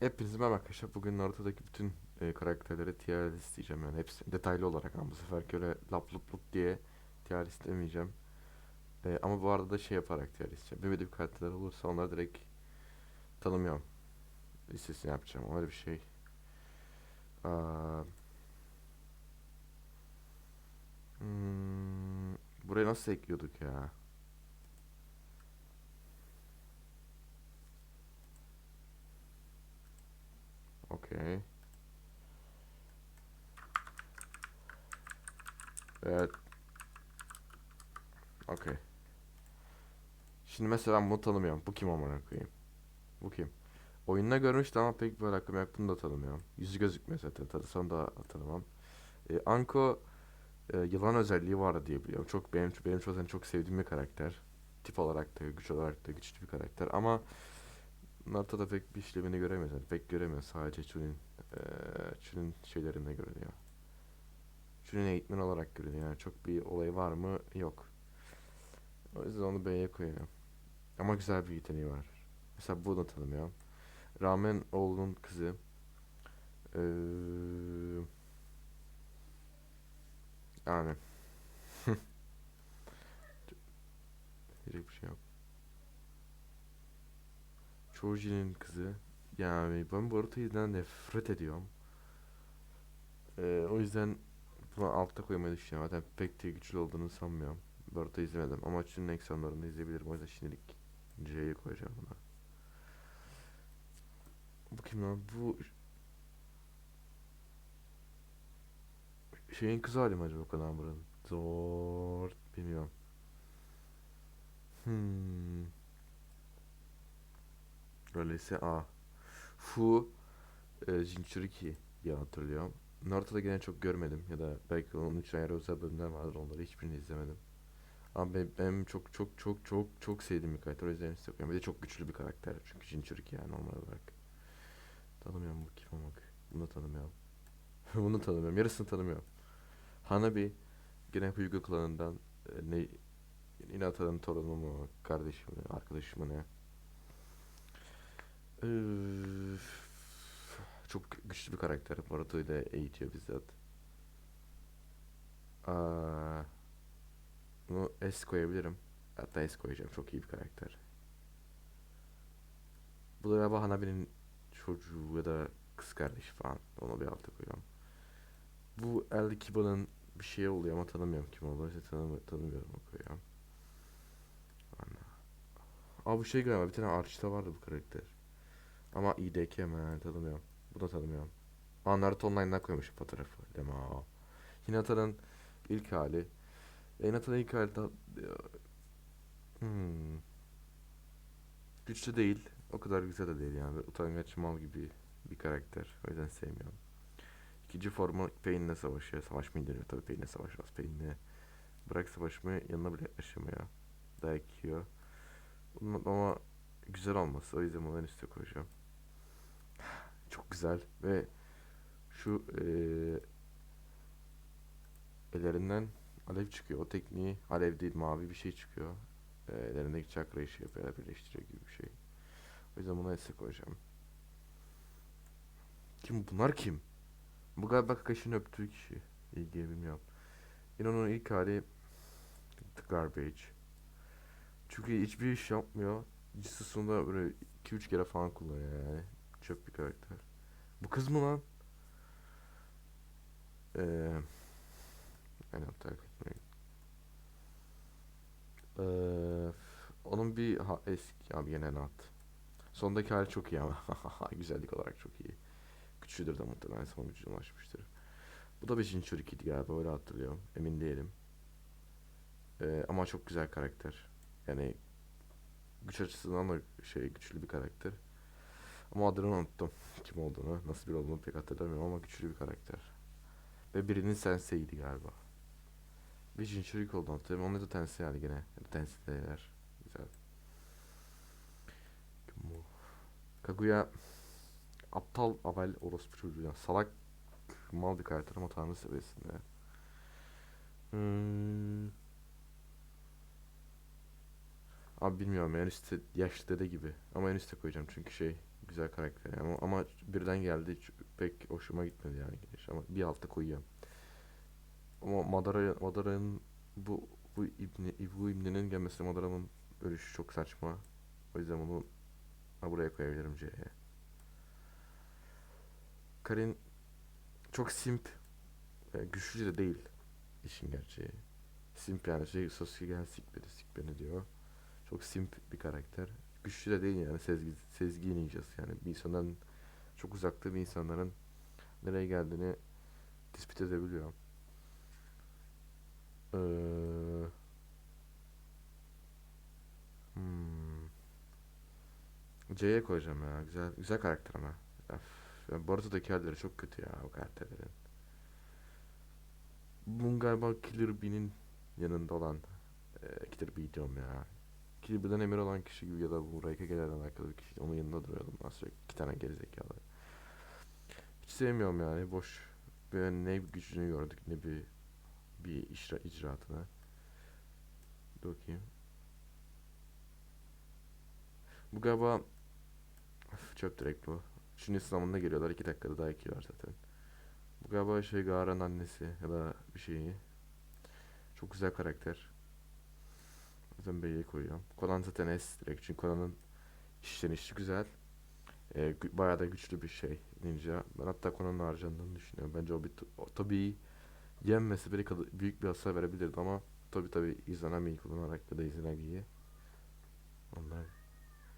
Hepinize merhaba arkadaşlar. Bugün Naruto'daki bütün e, karakterlere tier list diyeceğim yani hepsi detaylı olarak ama bu sefer öyle lap lup lup diye tier list. E, ama bu arada da şey yaparak tier list yapacağım. Bilmediğim karakterler olursa onları direkt tanımıyorum. Listesini yapacağım. Öyle bir şey. Aa, hmm, buraya nasıl ekliyorduk ya? Okey. Evet. Okey. Şimdi mesela bunu tanımıyorum. Bu kim amına koyayım? Bu kim? Oyunda görmüştüm ama pek bir alakam yok. Bunu da tanımıyorum. Yüzü gözükmüyor zaten. Tanısam da tanımam. E, Anko e, yılan özelliği var diye biliyorum. Çok benim benim çok, çok sevdiğim bir karakter. Tip olarak da güç olarak da güçlü bir karakter ama Naruto'da pek bir işlevini göremiyoruz. Yani pek göremiyoruz. Sadece Chunin eee Chunin şeylerinde görünüyor. Chunin eğitmen olarak görünüyor. Yani çok bir olay var mı? Yok. O yüzden onu B'ye koyuyorum. Ama güzel bir yeteneği var. Mesela bunu tanımıyorum. Ramen oğlunun kızı. Eee yani. Diyecek şey yok. Choji'nin kızı. Yani ben Boruto'dan nefret ediyorum. Ee, o yüzden bunu altta koymayı düşünüyorum. Zaten pek de güçlü olduğunu sanmıyorum. Boruto izlemedim ama Chunin ekranlarını izleyebilirim. O yüzden şimdilik C'yi koyacağım buna. Bu kim lan? Bu şeyin kızı hali mi acaba Kanamura'nın? Zor bilmiyorum. Hmm. Öyleyse A. Fu e, Jinchuriki diye hatırlıyorum. Naruto'da gene çok görmedim ya da belki onun için ayrı özel bölümler vardır onları hiçbirini izlemedim. Ama ben, benim çok çok çok çok çok sevdiğim bir karakter o yüzden istiyorum. Bir de çok güçlü bir karakter çünkü Jinchuriki yani normal olarak. Tanımıyorum bu kim ama bunu tanımıyorum. bunu tanımıyorum yarısını tanımıyorum. Hanabi gene Huygu klanından e, ne Hinata'nın torunu mu kardeşi mi arkadaşı mı ne? Üf, çok güçlü bir karakter. Naruto ile eğitiyor bizzat. Aa, bunu S koyabilirim. Hatta S koyacağım. Çok iyi bir karakter. Bu da galiba Hanabi'nin çocuğu ya da kız kardeşi falan. Onu bir alta koyuyorum. Bu El Kiba'nın bir şey oluyor ama tanımıyorum kim olduğunu. İşte tanım tanımıyorum o koyuyorum. Ana. Aa bu şey galiba bir tane Arch'ta vardı bu karakter. Ama IDK mi? Tanımıyorum. Bu da tanımıyorum. Aa Naruto Online'dan koymuş fotoğrafı. Deme aa. Hinata'nın ilk hali. E, Hinata'nın ilk hali da... Hmm. Güçlü değil. O kadar güzel de değil yani. Utangaç mal gibi bir karakter. O yüzden sevmiyorum. İkinci formu Pain'le savaşıyor. Savaşmayı deniyor tabii Pain'le savaşmaz. Pain'le bırak savaşmayı yanına bile yaklaşamıyor. Dayak yiyor. Ama güzel olması. O yüzden en üste koyacağım. Çok güzel ve şu eee ellerinden alev çıkıyor. O tekniği alev değil mavi bir şey çıkıyor. Eee, ellerindeki çakrayı şey yapıyor, birleştiriyor gibi bir şey. O yüzden buna ese koyacağım. Kim bunlar kim? Bu galiba Kakashi'nin öptüğü kişi. İyi diye bilmiyorum. Yine onun ilk hali Garbage. Çünkü hiçbir iş yapmıyor. Jitsu'sunda böyle 2-3 kere falan kullanıyor yani. Çöp bir karakter. Bu kız mı lan? Eee... Aynen. Eee... Onun bir ha, eski abi yine Nat. Sondaki hali çok iyi ama güzellik olarak çok iyi. Güçlüdür de muhtemelen son gücüne ulaşmıştır. Bu da 5. Churikiydi galiba öyle hatırlıyorum. Emin değilim. Eee, ama çok güzel karakter. Yani güç açısından da şey güçlü bir karakter. Ama adını unuttum. Kim olduğunu, nasıl bir olduğunu pek hatırlamıyorum ama güçlü bir karakter. Ve birinin sensei'ydi galiba. Bir Jinchurik olduğunu hatırlıyorum. Onun da tensei yani gene. Ya da tensei değiller. Güzel. Kim bu? Kaguya aptal avel orospu çocuğu. Yani salak mal bir karakter ama tanrı seviyesinde. Hmm. Abi bilmiyorum en üstte yaşlı dede gibi. Ama en üstte koyacağım çünkü şey Güzel karakter yani. ama, birden geldi pek hoşuma gitmedi yani giriş ama bir altta koyuyorum. Ama Madara Madara'nın bu bu ibne bu ibnenin gelmesi Madara'nın ölüşü çok saçma. O yüzden bunu ha, buraya koyabilirim C'ye. Karin çok simp e, güçlü de değil işin gerçeği. Simp yani şey Sasuke gel beni sik beni diyor. Çok simp bir karakter. Güçlü de değil yani sezgi, sezgi ninjası yani bir insandan çok uzakta bir insanların nereye geldiğini tespit edebiliyor. Ee, hmm. C'ye koyacağım ya. Güzel güzel karakter ama. Ya Boruto'daki halleri çok kötü ya o karakterlerin. Bunun galiba Killer Bee'nin yanında olan e, Killer Bee diyorum ya. Bee'den emir olan kişi gibi ya da bu Raikage'lerle alakalı bir kişi. Onun yanında duruyordum ben sürekli. iki tane gerizekalı. Hiç sevmiyorum yani. Boş. Böyle ne gücünü gördük ne bir bir icra, icraatını. Dur bakayım. Bu galiba Üf, çöp direkt bu. Şimdi sınavında geliyorlar. iki dakikada daha iki var zaten. Bu galiba şey Gaara'nın annesi ya da bir şeyi. Çok güzel karakter. Yüzden B'ye koyuyorum. Conan zaten S direkt çünkü Conan'ın işlenişi güzel. Gü- bayağı da güçlü bir şey ninja. Ben hatta Conan'ın harcandığını düşünüyorum. Bence o bir o, tabii yenmesi bile büyük bir hasar verebilirdi ama tabii tabii Izanami'yi kullanarak ya da Izanagi'yi onlar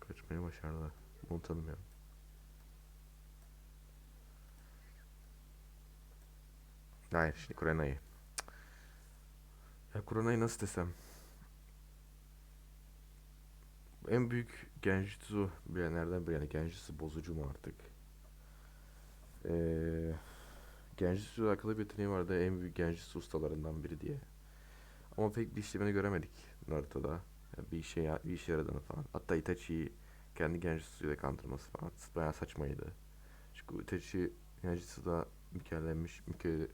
kaçmayı başardılar. Bunu tanımıyorum. Hayır şimdi Kurena'yı. Ya Kurena'yı nasıl desem? En büyük Genjutsu bilenlerden biri yani Genjutsu bozucu mu artık? Ee, Genjutsu alakalı bir yeteneği vardı en büyük Genjutsu ustalarından biri diye. Ama pek bir işlemini göremedik Naruto'da. Yani bir işe bir işe yaradığını falan. Hatta Itachi'yi kendi Genjutsu ile kandırması falan bayağı saçmaydı. Çünkü Itachi Genjutsu'da mükellenmiş, müke,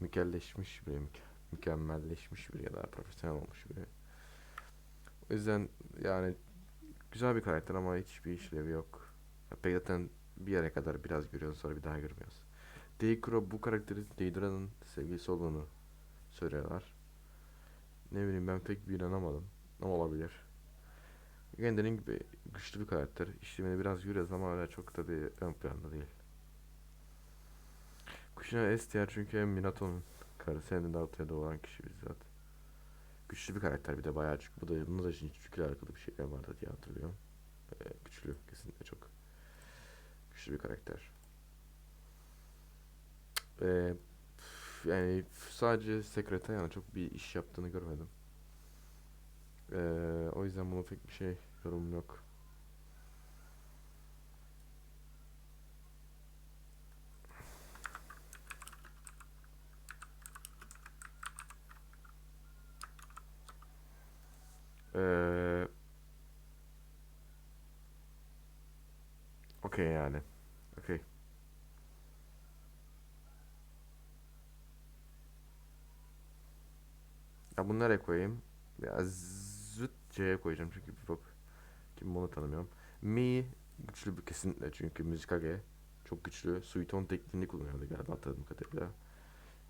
mükelleşmiş biri, müke- mükemmelleşmiş biri ya da profesyonel olmuş biri. O yüzden yani güzel bir karakter ama hiçbir işlevi yok. Pek zaten bir yere kadar biraz görüyoruz sonra bir daha görmüyoruz. Deikuro bu karakterin Deidra'nın sevgilisi olduğunu söylüyorlar. Ne bileyim ben pek bir inanamadım. Ama olabilir. Yine dediğim gibi güçlü bir karakter. İşlemini biraz görüyoruz ama öyle çok da bir ön planda değil. Kushina S diğer çünkü Minato'nun karısı hem de Naruto'ya doğuran kişi bizzat. Güçlü bir karakter bir de bayağı çünkü bu da bununla da Shinjuku ile alakalı bir şeyler vardı diye hatırlıyorum. Ee, güçlü kesinlikle çok güçlü bir karakter. Ee, yani sadece sekreter yani çok bir iş yaptığını görmedim. Ee, o yüzden buna pek bir şey yorumum yok. Okey yani. Okey. Ya bunu nereye koyayım? Ya zıt C'ye koyacağım çünkü bir bok. Kim bunu tanımıyorum. Mi güçlü bir kesinlikle çünkü Mizukage çok güçlü. Suiton tekniğini kullanıyordu galiba hatırladığım kadarıyla.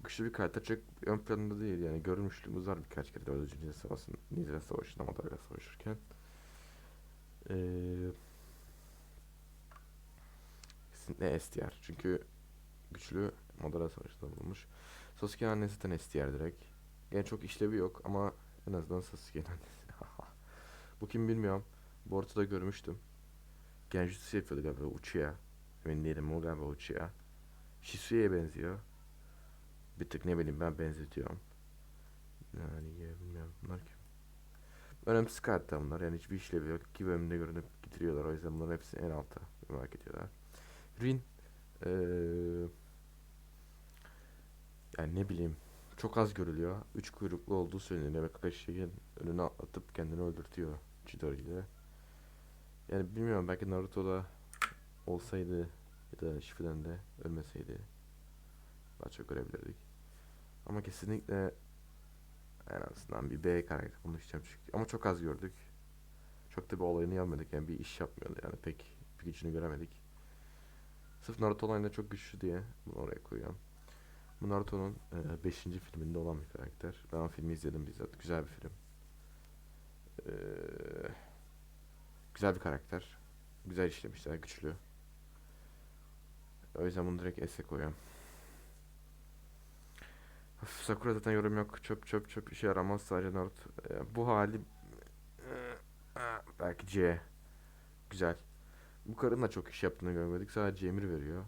Güçlü bir karakter çok ön planda değil yani görmüşlüğümüz var birkaç kere 4. Ninja Savaşı'nda, Ninja Savaşı'nda Madara'yla savaşırken. Ee, kesinlikle STR çünkü güçlü Madara Savaşı'nda bulunmuş. Sasuke'nin annesi zaten STR direkt. Yani çok işlevi yok ama en azından Sasuke'nin annesi. Bu kim bilmiyorum. Boruto'da görmüştüm. Genjutsu yapıyordu galiba Uchiha. Emin değilim o galiba Uchiha. Shisui'ye benziyor. Bir tık ne bileyim ben benzetiyorum. Yani ya bilmiyorum bunlar kim? Önemsiz karakter bunlar yani hiçbir işlevi yok. İki bölümde görünüp getiriyorlar o yüzden bunların hepsi en alta merak ediyorlar. Rin eee yani ne bileyim çok az görülüyor. Üç kuyruklu olduğu söyleniyor ve Kakashi'nin önüne atlatıp kendini öldürtüyor Chidori ile. Yani bilmiyorum belki Naruto'da olsaydı ya da Shippuden'de ölmeseydi daha çok görebilirdik. Ama kesinlikle en azından bir B karakter konuşacağım çünkü. Ama çok az gördük. Çok da bir olayını yapmadık yani bir iş yapmıyordu yani pek bir gücünü göremedik. Sırf Naruto olayında çok güçlü diye bunu oraya koyuyorum. Bu Naruto'nun 5. filminde olan bir karakter. Ben o filmi izledim bizzat. Güzel bir film. Ee, güzel bir karakter. Güzel işlemişler, güçlü. O yüzden bunu direkt S'e koyuyorum. Of, Sakura zaten yorum yok. Çöp çöp çöp işe yaramaz sadece Naruto. Ee, bu hali ee, belki C. Güzel. Bu karın da çok iş yaptığını görmedik. Sadece emir veriyor.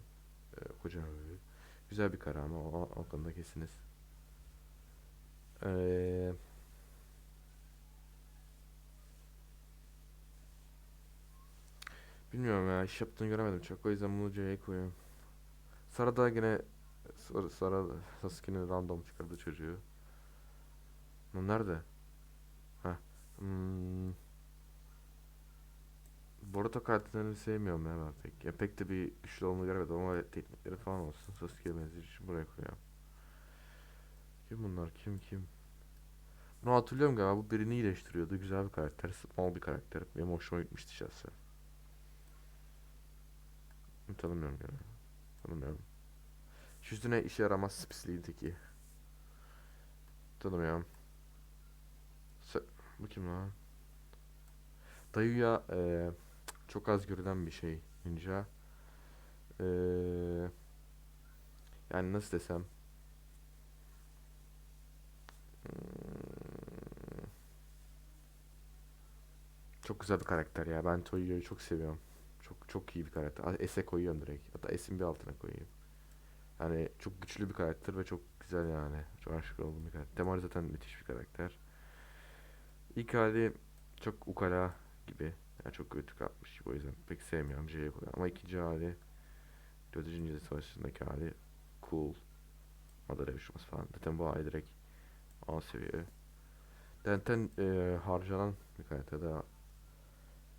Ee, kocaman veriyor. Güzel bir kar ama o, o konuda kesiniz. Ee, bilmiyorum ya iş yaptığını göremedim çok o yüzden bunu C'ye koyuyorum. Sara da yine Sara, Sara Sasuke'nin random çıkardı çocuğu. Nerede? Ha. Hmm. Boruto karakterlerini sevmiyorum ya ben pek. Ya pek de bir güçlü olduğunu göremedim ama teknikleri falan olsun. Sasuke'ye benziyor için buraya koyuyorum. Kim bunlar? Kim kim? Bunu hatırlıyorum galiba. Bu birini iyileştiriyordu. Güzel bir karakter. Small bir karakter. Benim hoşuma gitmişti şahsen. Tanımıyorum gene. Tanımıyorum. Şu üstüne işe yaramaz pisliğin teki. Tanımıyorum. Se- Bu kim lan? Dayıya eee, çok az görülen bir şey ninja. Eee, yani nasıl desem? Hmm, Çok güzel bir karakter ya. Ben Toyo'yu çok seviyorum. Çok çok iyi bir karakter. S'e koyuyorum direkt. Hatta S'in bir altına koyayım. Yani çok güçlü bir karakter ve çok güzel yani. Çok aşık olduğum bir karakter. Temari zaten müthiş bir karakter. İlk hali çok ukala gibi. Yani çok kötü kalmış gibi. O yüzden pek sevmiyorum J'ye koyuyorum. Ama ikinci hali Dördüncü Dünya Savaşı'ndaki hali cool. Madara Yuşması falan. Zaten bu hali direkt A seviye. Denten e, harcanan bir karakter daha.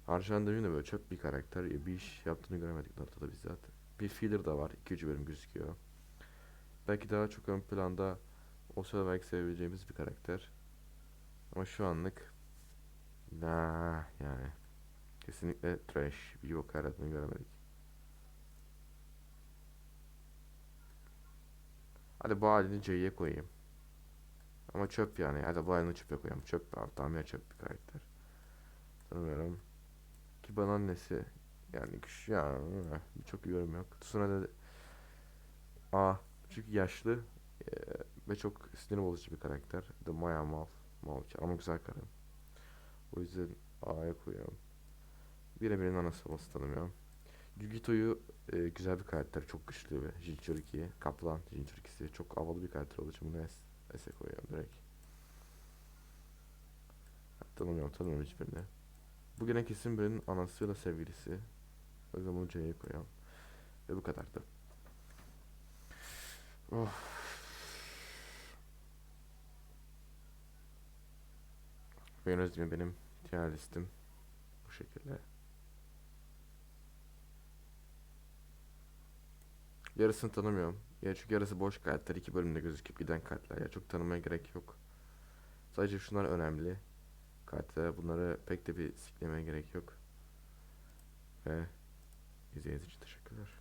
Harcanan demeyeyim de böyle çöp bir karakter. E, bir iş yaptığını göremedik Naruto'da bizzat. Bir filler da var. 2-3 bölüm gözüküyor. Belki daha çok ön planda olsa da belki sevebileceğimiz bir karakter. Ama şu anlık Nah yani. Kesinlikle trash. Bir bok yaradığını göremedik. Hadi bu halini C'ye koyayım. Ama çöp yani. Hadi bu halini çöpe koyayım. Çöp abi. Tamam ya çöp bir karakter. Tanımıyorum. Ki bana annesi yani güç ya çok yorum yok. Tsunade de A çünkü yaşlı eee, ve çok sinir bozucu bir karakter. De Maya mal. Mal ama güzel karın. O yüzden A'ya koyuyorum. Birebir'in anası babası tanımıyorum. Yugito'yu e, güzel bir karakter. Çok güçlü ve Jinchuriki. Kaplan Jinchuriki'si. Çok havalı bir karakter olduğu için bunu S, S'e koyuyorum direkt. Tanımıyorum tanımıyorum hiçbirini. Bu gene kesin birinin anasıyla sevgilisi. O yüzden bunu C'ye koyuyorum. Ve bu kadardı. Of. Beğeniyoruz değil mi benim tier listim bu şekilde. Yarısını tanımıyorum. Ya çünkü yarısı boş kartlar. iki bölümde gözüküp giden kartlar. Ya çok tanımaya gerek yok. Sadece şunlar önemli. Kartlar bunları pek de bir siklemeye gerek yok. Ve izlediğiniz için teşekkürler.